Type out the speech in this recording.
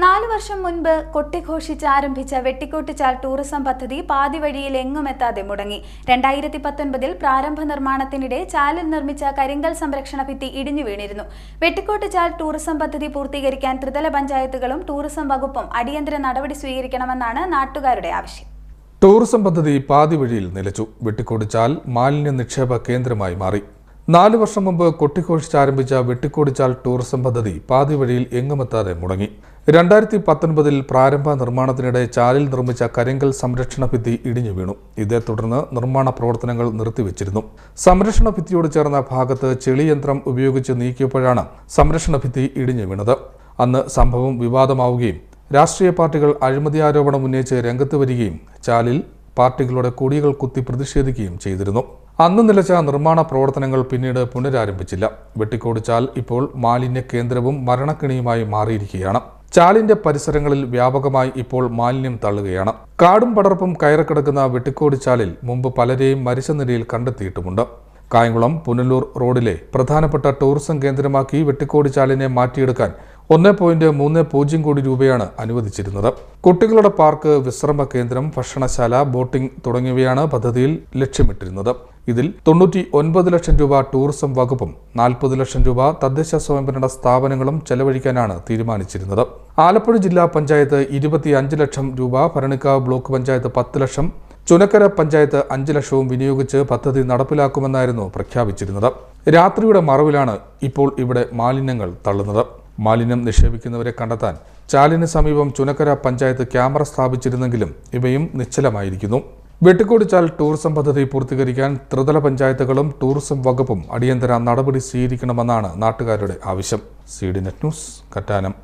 നാലു വർഷം മുൻപ് കൊട്ടിഘോഷിച്ച് ആരംഭിച്ച വെട്ടിക്കോട്ടിച്ചാൽ ടൂറിസം പദ്ധതി പാതി വഴിയിൽ എങ്ങുമെത്താതെ മുടങ്ങി. രണ്ടായിരത്തി പത്തൊൻപതിൽ പ്രാരംഭ നിർമ്മാണത്തിനിടെ ചാലിൽ നിർമ്മിച്ച കരിങ്കൽ സംരക്ഷണ ഭിത്തി ഇടിഞ്ഞു വീണിരുന്നു. വെട്ടിക്കോട്ടിച്ചാൽ ടൂറിസം പദ്ധതി പൂർത്തീകരിക്കാൻ ത്രിതല പഞ്ചായത്തുകളും ടൂറിസം വകുപ്പും അടിയന്തര നടപടി സ്വീകരിക്കണമെന്നാണ് നാട്ടുകാരുടെ ആവശ്യം. ടൂറിസം പദ്ധതി പാതി വഴിയിൽ നിലച്ചു. വെട്ടിക്കോടിച്ചാൽ മാലിന്യ നിക്ഷേപ കേന്ദ്രമായി മാറി. നാലു വർഷം മുമ്പ് കൊട്ടിഘോഷിച്ചാരംഭിച്ച വെട്ടിക്കോടിച്ചാൽ ടൂറിസം പദ്ധതി പാതി വഴിയിൽ എങ്ങുമെത്താതെ മുടങ്ങി. രണ്ടായിരത്തി പത്തൊൻപതിൽ പ്രാരംഭ നിർമ്മാണത്തിനിടെ ചാലിൽ നിർമ്മിച്ച കരിങ്കൽ സംരക്ഷണ ഭിത്തി ഇടിഞ്ഞു വീണു. ഇതേ തുടർന്ന് നിർമ്മാണ പ്രവർത്തനങ്ങൾ നിർത്തിവെച്ചിരുന്നു. സംരക്ഷണ ഭിത്തിയോട് ചേർന്ന ഭാഗത്ത് ചെളിയന്ത്രം ഉപയോഗിച്ച് നീക്കിയപ്പോഴാണ് സംരക്ഷണ ഭിത്തി ഇടിഞ്ഞു വീണത്. അന്ന് സംഭവം വിവാദമാവുകയും രാഷ്ട്രീയ പാർട്ടികൾ അഴിമതി ആരോപണം ഉന്നയിച്ച് രംഗത്ത് വരികയും ചാലിൽ പാർട്ടികളുടെ കൊടികൾ കുത്തി പ്രതിഷേധിക്കുകയും ചെയ്തിരുന്നു. അന്ന് നിലച്ച നിർമ്മാണ പ്രവർത്തനങ്ങൾ പിന്നീട് പുനരാരംഭിച്ചില്ല. വെട്ടിക്കോട് ചാൽ ഇപ്പോൾ മാലിന്യ കേന്ദ്രവും മരണക്കിണിയുമായി മാറിയിരിക്കുകയാണ്. ചാലിന്റെ പരിസരങ്ങളിൽ വ്യാപകമായി ഇപ്പോൾ മാലിന്യം തള്ളുകയാണ്. കാടും പടർപ്പും കയറിക്കിടക്കുന്ന വെട്ടിക്കോട് ചാലിൽ മുമ്പ് പലരെയും മരിച്ച നിലയിൽ കണ്ടെത്തിയിട്ടുമുണ്ട്. കായംകുളം പുനലൂർ റോഡിലെ പ്രധാനപ്പെട്ട ടൂറിസം കേന്ദ്രമാക്കി വെട്ടിക്കോട് ചാലിനെ മാറ്റിയെടുക്കാൻ ഒന്ന് പോയിന്റ് മൂന്ന് പൂജ്യം കോടി രൂപയാണ് അനുവദിച്ചിരുന്നത്. കുട്ടികളുടെ പാർക്ക് വിശ്രമ കേന്ദ്രം ഭക്ഷണശാല ബോട്ടിംഗ് തുടങ്ങിയവയാണ് പദ്ധതിയിൽ ലക്ഷ്യമിട്ടിരുന്നത്. ഇതിൽ തൊണ്ണൂറ്റി ഒൻപത് ലക്ഷം രൂപ ടൂറിസം വകുപ്പും നാൽപ്പത് ലക്ഷം രൂപ തദ്ദേശ സ്വയംഭരണ സ്ഥാപനങ്ങളും ചെലവഴിക്കാനാണ് തീരുമാനിച്ചിരുന്നത്. ആലപ്പുഴ ജില്ലാ പഞ്ചായത്ത് ഇരുപത്തിയഞ്ച് ലക്ഷം രൂപ ഭരണിക്കാവ് ബ്ലോക്ക് പഞ്ചായത്ത് പത്ത് ലക്ഷം ചുനക്കര പഞ്ചായത്ത് അഞ്ച് ലക്ഷവും വിനിയോഗിച്ച് പദ്ധതി നടപ്പിലാക്കുമെന്നായിരുന്നു പ്രഖ്യാപിച്ചിരുന്നത്. രാത്രിയുടെ മറവിലാണ് ഇപ്പോൾ ഇവിടെ മാലിന്യങ്ങൾ തള്ളുന്നത്. മാലിന്യം നിക്ഷേപിക്കുന്നവരെ കണ്ടെത്താൻ ചാലിന് സമീപം ചുനക്കര പഞ്ചായത്ത് ക്യാമറ സ്ഥാപിച്ചിരുന്നെങ്കിലും ഇവയും നിശ്ചലമായിരിക്കുന്നു. വെട്ടിക്കോട് ചാൽ ടൂറിസം പദ്ധതി പൂർത്തീകരിക്കാൻ ത്രിതല പഞ്ചായത്തുകളും ടൂറിസം വകുപ്പും അടിയന്തര നടപടി സ്വീകരിക്കണമെന്നാണ് നാട്ടുകാരുടെ ആവശ്യം. C D net news Kattanam.